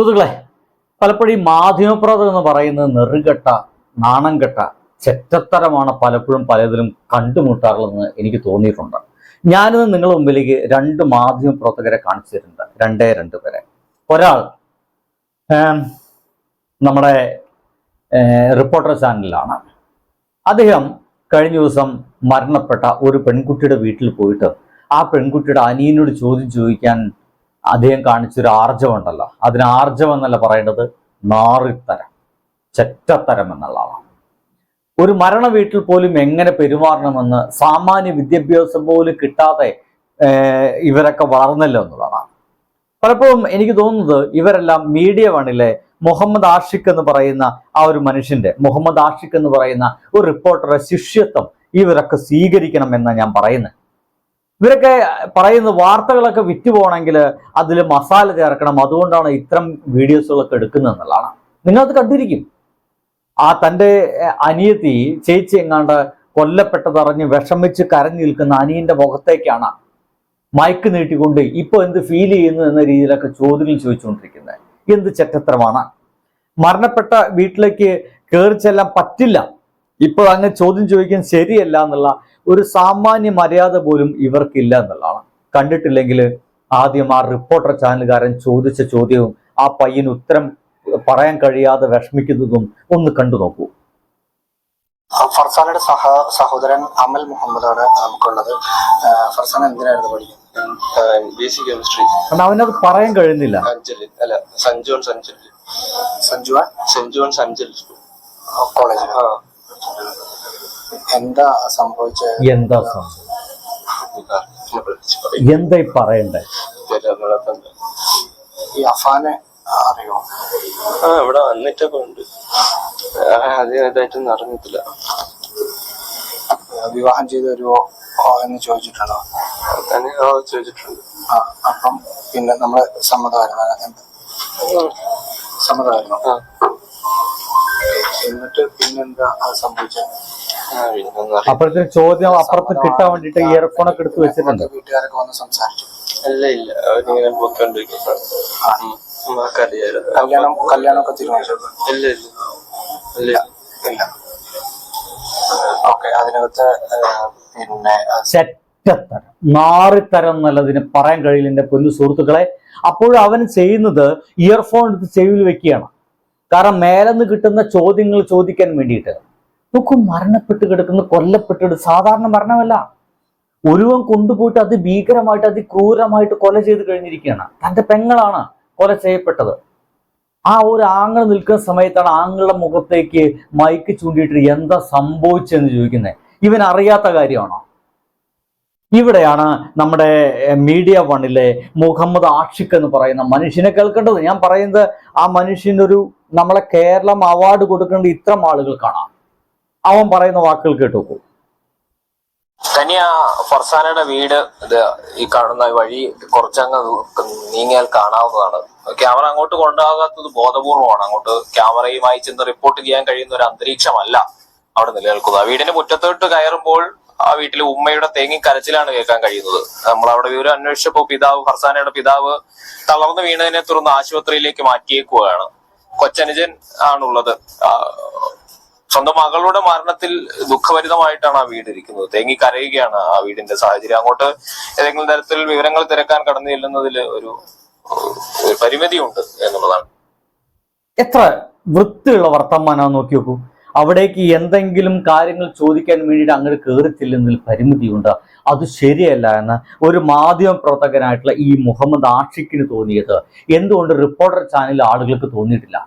സുഹൃത്തുക്കളെ പലപ്പോഴും മാധ്യമപ്രവർത്തകർ എന്ന് പറയുന്നത് നെറുകെട്ട നാണം കെട്ട ചെറ്റത്തരമാണ് പലപ്പോഴും പലതിലും കണ്ടുമുട്ടാറുള്ളതെന്ന് എനിക്ക് തോന്നിയിട്ടുണ്ട്. ഞാനിന്ന് നിങ്ങളുടെ മുമ്പിലേക്ക് രണ്ട് മാധ്യമപ്രവർത്തകരെ കാണിച്ചു തരുന്നുണ്ട് രണ്ടേ രണ്ട് പേരെ. ഒരാൾ നമ്മുടെ റിപ്പോർട്ടർ ചാനലിലാണ്. അദ്ദേഹം കഴിഞ്ഞ ദിവസം മരണപ്പെട്ട ഒരു പെൺകുട്ടിയുടെ വീട്ടിൽ പോയിട്ട് ആ പെൺകുട്ടിയുടെ അനിയനോട് ചോദ്യം ചോദിക്കാൻ അദ്ദേഹം കാണിച്ചൊരു ആർജവമുണ്ടല്ലോ അതിന് ആർജവം എന്നല്ല പറയേണ്ടത് നാറിത്തരം ചെറ്റത്തരം എന്നുള്ളതാണ് ഒരു മരണ വീട്ടിൽ പോലും എങ്ങനെ പെരുമാറണമെന്ന് സാമാന്യ വിദ്യാഭ്യാസം പോലും കിട്ടാതെ ഇവരൊക്കെ വളർന്നല്ലോ എന്നുള്ളതാണ്. പലപ്പോഴും എനിക്ക് തോന്നുന്നത് ഇവരെല്ലാം മീഡിയ വണിലെ മുഹമ്മദ് ആഷിഖ് എന്ന് പറയുന്ന ആ ഒരു മനുഷ്യന്റെ മുഹമ്മദ് ആഷിഖ് എന്ന് പറയുന്ന ഒരു റിപ്പോർട്ടറെ ശിഷ്യത്വം ഇവരൊക്കെ സ്വീകരിക്കണം എന്നാണ് ഞാൻ പറയുന്നത്. ഇവരൊക്കെ പറയുന്ന വാർത്തകളൊക്കെ വിറ്റ് പോകണമെങ്കിൽ അതിൽ മസാല ചേർക്കണം. അതുകൊണ്ടാണ് ഇത്തരം വീഡിയോസുകളൊക്കെ എടുക്കുന്നത് എന്നുള്ളതാണ്. നിങ്ങളത് കണ്ടിരിക്കും. ആ തന്റെ അനിയത്തി ചേച്ചി എങ്ങാണ്ട് കൊല്ലപ്പെട്ടതറിഞ്ഞ് വിഷമിച്ച് കരഞ്ഞു നിൽക്കുന്ന അനിയന്റെ മുഖത്തേക്കാണ് മയക്ക് നീട്ടിക്കൊണ്ട് ഇപ്പൊ എന്ത് ഫീൽ ചെയ്യുന്നു എന്ന രീതിയിലൊക്കെ ചോദ്യങ്ങൾ ചോദിച്ചുകൊണ്ടിരിക്കുന്നത്. എന്ത് ചെറ്റത്തരമാണ്? മരണപ്പെട്ട വീട്ടിലേക്ക് കയറി ചെല്ലാൻ പറ്റില്ല. ഇപ്പോൾ അങ്ങ് ചോദ്യം ചോദിക്കാൻ ശരിയല്ല എന്നുള്ള ഒരു സാമാന്യ മര്യാദ പോലും ഇവർക്കില്ല എന്നുള്ളതാണ്. കണ്ടിട്ടില്ലെങ്കിൽ ആദ്യം ആ റിപ്പോർട്ടർ ചാനലുകാരൻ ചോദിച്ച ചോദ്യവും ആ പയ്യന് ഉത്തരം പറയാൻ കഴിയാതെ വിഷമിക്കുന്നതും ഒന്ന് കണ്ടു നോക്കൂ. ഫർസാനയുടെ സഹ സഹോദരൻ അമൽ മുഹമ്മദാണ് നമുക്കുള്ളത്. ഫർസാൻ എന്തിനായിരുന്നു പഠിക്കുന്നത്? B C chemistry. അവനത് പറയാൻ കഴിയുന്നില്ല. അഞ്ചലി അല്ല സെന്റ് സഞ്ജലി. അഞ്ചൽ സഞ്ജുവാൻ സെന്റ് കോളേജ് ആ. എന്താ സംഭവിച്ചത്? എന്താ സംഭവം എന്താ പറയണ്ടേ? ഈ അഫാനെ അറിയോ? ആ ഇവിടെ വന്നിട്ടൊക്കെ ഉണ്ട്. അധികം ഇതായിട്ടൊന്നും അറിഞ്ഞിട്ടില്ല. വിവാഹം ചെയ്ത് തരുമോ എന്ന് ചോദിച്ചിട്ടുണ്ടോ? ചോദിച്ചിട്ടുണ്ട്. ആ, അപ്പം പിന്നെ നമ്മൾ സമ്മതമായിരുന്നു. സമ്മതമായിരുന്നു. എന്നിട്ട് പിന്നെന്താ അത് സംഭവിച്ചത്? അപ്പോഴത്തെ ചോദ്യം അപ്പുറത്ത് കിട്ടാൻ വേണ്ടിട്ട് ഇയർഫോൺ ഒക്കെ എടുത്ത് വെച്ചിട്ടുണ്ട്. വീട്ടുകാരൊക്കെ വന്ന് സംസാരിച്ചു ഇല്ല ഇല്ല. അവരിങ്ങനെ കല്യാണം ഇല്ല ഇല്ല. ഇല്ല. ഇല്ല. ഓക്കെ അതിനകത്ത് പിന്നെ ആ, ചെറ്റത്തരം നാറിത്തരം എന്നുള്ളതിന് പറയാൻ കഴിയില്ല എന്റെ പൊന്നു സുഹൃത്തുക്കളെ. അപ്പോൾ അവൻ ചെയ്യുന്നത് ഇയർഫോൺ എടുത്ത് ചെവിയിൽ വെക്കുകയാണ്. കാരണം മേലെന്ന് കിട്ടുന്ന ചോദ്യങ്ങൾ ചോദിക്കാൻ വേണ്ടിയിട്ട്. നോക്കൂ മരണപ്പെട്ട് കിടക്കുന്ന കൊല്ലപ്പെട്ടിട്ട് സാധാരണ മരണമല്ല. ഒരുവൻ കൊണ്ടുപോയിട്ട് അത് അതിഭീകരമായിട്ട് അതിക്രൂരമായിട്ട് കൊല ചെയ്ത് കഴിഞ്ഞിരിക്കുകയാണ്. തന്റെ പെങ്ങളാണ് കൊല ചെയ്യപ്പെട്ടത്. ആ ഒരു ആങ്ങൾ നിൽക്കുന്ന സമയത്താണ് ആങ്ങളുടെ മുഖത്തേക്ക് മൈക്ക് ചൂണ്ടിയിട്ട് എന്താ സംഭവിച്ചെന്ന് ചോദിക്കുന്നത്. ഇവൻ അറിയാത്ത കാര്യമാണോ? ഇവിടെയാണ് നമ്മുടെ മീഡിയ വണ്ണിലെ മുഹമ്മദ് ആഷിഖ് എന്ന് പറയുന്ന മനുഷ്യനെ കേൾക്കേണ്ടത്. ഞാൻ പറയുന്നത് ആ മനുഷ്യനൊരു നമ്മളെ കേരളം അവാർഡ് കൊടുക്കേണ്ട ഇത്തരം ആളുകൾക്കാണ് അവൻ പറയുന്ന വാക്കുകൾ കേട്ടു നോക്കൂ. തനിയ ഫർസാനയുടെ വീട് ഇത് ഈ കാണുന്ന വഴി കുറച്ചങ്ങ് നീങ്ങിയാൽ കാണാവുന്നതാണ്. ക്യാമറ അങ്ങോട്ട് കൊണ്ടാകാത്തത് ബോധപൂർവമാണ്. അങ്ങോട്ട് ക്യാമറയുമായി ചെന്ന് റിപ്പോർട്ട് ചെയ്യാൻ കഴിയുന്ന ഒരു അന്തരീക്ഷമല്ല അവിടെ നിലനിൽക്കുന്നത്. ആ വീടിന്റെ മുറ്റത്തോട്ട് കയറുമ്പോൾ ആ വീട്ടിലെ ഉമ്മയുടെ തേങ്ങി കരച്ചിലാണ് കേൾക്കാൻ കഴിയുന്നത്. നമ്മൾ അവിടെ വിവരം അന്വേഷിച്ചപ്പോൾ പിതാവ് ഫർസാനയുടെ പിതാവ് തളർന്നു വീണതിനെ തുടർന്ന് ആശുപത്രിയിലേക്ക് മാറ്റിയേക്കുകയാണ്. കൊച്ചനുജൻ ആണുള്ളത്. സ്വന്തം മകളുടെ മരണത്തിൽ ദുഃഖഭരിതമായിട്ടാണ് ആ വീട് ഇരിക്കുന്നത്. തേങ്ങി കരയുകയാണ് ആ വീടിന്റെ സാഹചര്യം. അങ്ങോട്ട് ഏതെങ്കിലും തരത്തിൽ വിവരങ്ങൾ തിരക്കാൻ കടന്നു ചെല്ലുന്നതിൽ ഒരു പരിമിതിയുണ്ട് എന്നുള്ളതാണ്. എത്ര വൃത്തിയുള്ള വർത്തമാനം നോക്കി നോക്കൂ. അവിടേക്ക് എന്തെങ്കിലും കാര്യങ്ങൾ ചോദിക്കാൻ വേണ്ടിയിട്ട് അങ്ങോട്ട് കയറി ചെല്ലുന്നതിൽ പരിമിതിയുണ്ട്. അത് ശരിയല്ല എന്ന് ഒരു മാധ്യമ പ്രവർത്തകനായിട്ടുള്ള ഈ മുഹമ്മദ് ആഷിഖിന് തോന്നിയത്. എന്തുകൊണ്ട് റിപ്പോർട്ടർ ചാനൽ ആളുകൾക്ക് തോന്നിയിട്ടില്ല?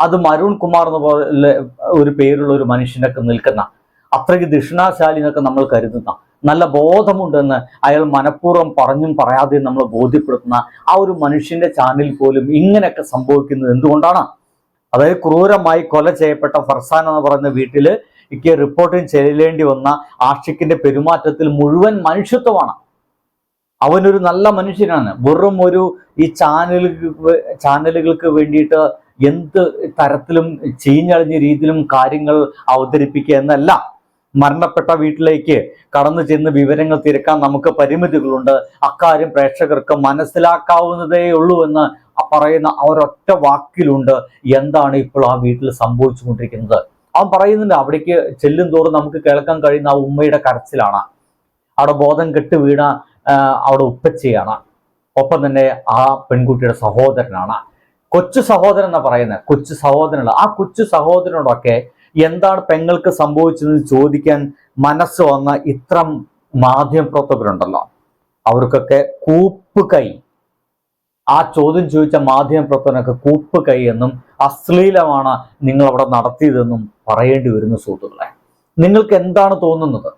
അത് മരുൺ കുമാർ എന്ന് പോലെ ഒരു പേരുള്ള ഒരു മനുഷ്യനൊക്കെ നിൽക്കുന്ന അത്രയ്ക്ക് ദക്ഷിണാശാലി എന്നൊക്കെ നമ്മൾ കരുതുന്ന നല്ല ബോധമുണ്ടെന്ന് അയാൾ മനഃപൂർവം പറഞ്ഞും പറയാതെയും നമ്മൾ ബോധ്യപ്പെടുത്തുന്ന ആ ഒരു മനുഷ്യന്റെ ചാനൽ പോലും ഇങ്ങനെയൊക്കെ സംഭവിക്കുന്നത് എന്തുകൊണ്ടാണ്? അതായത് ക്രൂരമായി കൊല ചെയ്യപ്പെട്ട ഫർസാൻ എന്ന് പറയുന്ന വീട്ടിൽ എനിക്ക് റിപ്പോർട്ടിന് ചെല്ലേണ്ടി വന്ന ആഷിഖിന്റെ പെരുമാറ്റത്തിൽ മുഴുവൻ മനുഷ്യത്വമാണ്. അവനൊരു നല്ല മനുഷ്യനാണ്. വെറും ഒരു ഈ ചാനലുകൾക്ക് ചാനലുകൾക്ക് വേണ്ടിയിട്ട് എന്ത് തരത്തിലും ചീഞ്ഞളിഞ്ഞ രീതിയിലും കാര്യങ്ങൾ അവതരിപ്പിക്കുക എന്നല്ല. മരണപ്പെട്ട വീട്ടിലേക്ക് കടന്നു ചെന്ന് വിവരങ്ങൾ തിരക്കാൻ നമുക്ക് പരിമിതികളുണ്ട്. അക്കാര്യം പ്രേക്ഷകർക്ക് മനസ്സിലാക്കാവുന്നതേ ഉള്ളൂ എന്ന് പറയുന്ന ഒരൊറ്റ വാക്കിലുണ്ട്. എന്താണ് ഇപ്പോൾ ആ വീട്ടിൽ സംഭവിച്ചുകൊണ്ടിരിക്കുന്നത്? അവൻ പറയുന്നുണ്ട് അവിടേക്ക് ചെല്ലും തോറും നമുക്ക് കേൾക്കാൻ കഴിയുന്ന ആ ഉമ്മയുടെ കരച്ചിലാണ്. അവിടെ ബോധം കെട്ട് വീണ അവിടെ ഉപ്പച്ചയാണ്. ഒപ്പം തന്നെ ആ പെൺകുട്ടിയുടെ സഹോദരനാണ്. കൊച്ചു സഹോദരൻ എന്നാ പറയുന്നത് കൊച്ചു സഹോദരനുള്ള. ആ കൊച്ചു സഹോദരനോടൊക്കെ എന്താണ് പെങ്ങൾക്ക് സംഭവിച്ചതെന്ന് ചോദിക്കാൻ മനസ്സ് വന്ന ഇത്രം മാധ്യമപ്രവർത്തകരുണ്ടല്ലോ. അവർക്കൊക്കെ കൂപ്പ് കൈ. ആ ചോദ്യം ചോദിച്ച മാധ്യമപ്രവർത്തകനൊക്കെ കൂപ്പ് കൈ എന്നും അശ്ലീലമാണ് നിങ്ങൾ അവിടെ നടത്തിയതെന്നും പറയേണ്ടി വരുന്ന സുഹൃത്തുക്കളെ. നിങ്ങൾക്ക് എന്താണ് തോന്നുന്നത്?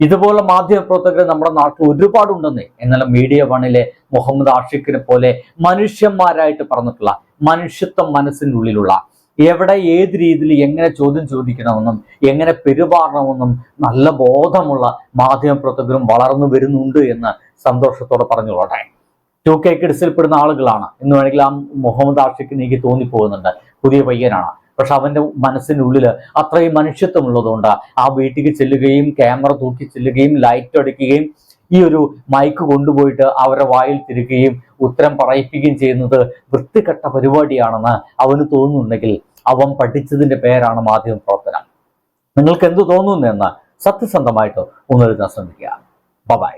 ഇതുപോലെ മാധ്യമപ്രവർത്തകർ നമ്മുടെ നാട്ടിൽ ഒരുപാടുണ്ടെന്ന്. എന്നാൽ മീഡിയ വണിലെ മുഹമ്മദ് ആഷിഖിനെ പോലെ മനുഷ്യന്മാരായിട്ട് പറഞ്ഞിട്ടുള്ള മനുഷ്യത്വം മനസ്സിന്റെ ഉള്ളിലുള്ള എവിടെ ഏത് രീതിയിൽ എങ്ങനെ ചോദ്യം ചോദിക്കണമെന്നും എങ്ങനെ പെരുമാറണമെന്നും നല്ല ബോധമുള്ള മാധ്യമപ്രവർത്തകരും വളർന്നു വരുന്നുണ്ട് എന്ന് സന്തോഷത്തോടെ പറഞ്ഞുകൊള്ളട്ടെ. ടു കെ കിഡ്സിൽപ്പെടുന്ന ആളുകളാണ്. എന്ന് വേണമെങ്കിൽ ആ മുഹമ്മദ് ആഷിഖിന് എനിക്ക് തോന്നിപ്പോകുന്നുണ്ട്. പുതിയ പയ്യനാണ്. പക്ഷെ അവന്റെ മനസ്സിനുള്ളിൽ അത്രയും മനുഷ്യത്വമുള്ളതുകൊണ്ട് ആ വീട്ടിലേക്ക് ചെല്ലുകയും ക്യാമറ തൂക്കി ചെല്ലുകയും ലൈറ്റ് അടിക്കുകയും ഈ ഒരു മൈക്ക് കൊണ്ടുപോയിട്ട് അവരെ വായിൽ തിരുകയും ഉത്തരം പറയിപ്പിക്കുകയും ചെയ്യുന്നത് വൃത്തികെട്ട പരിപാടിയാണെന്ന് അവന് തോന്നുന്നുണ്ടെങ്കിൽ അവൻ പഠിച്ചതിന്റെ പേരാണ് മാധ്യമ പ്രവർത്തനം. നിങ്ങൾക്ക് എന്ത് തോന്നുന്നു എന്ന് സത്യസന്ധമായിട്ട് ഒന്നെഴുതാൻ ശ്രമിക്കുക ബൈ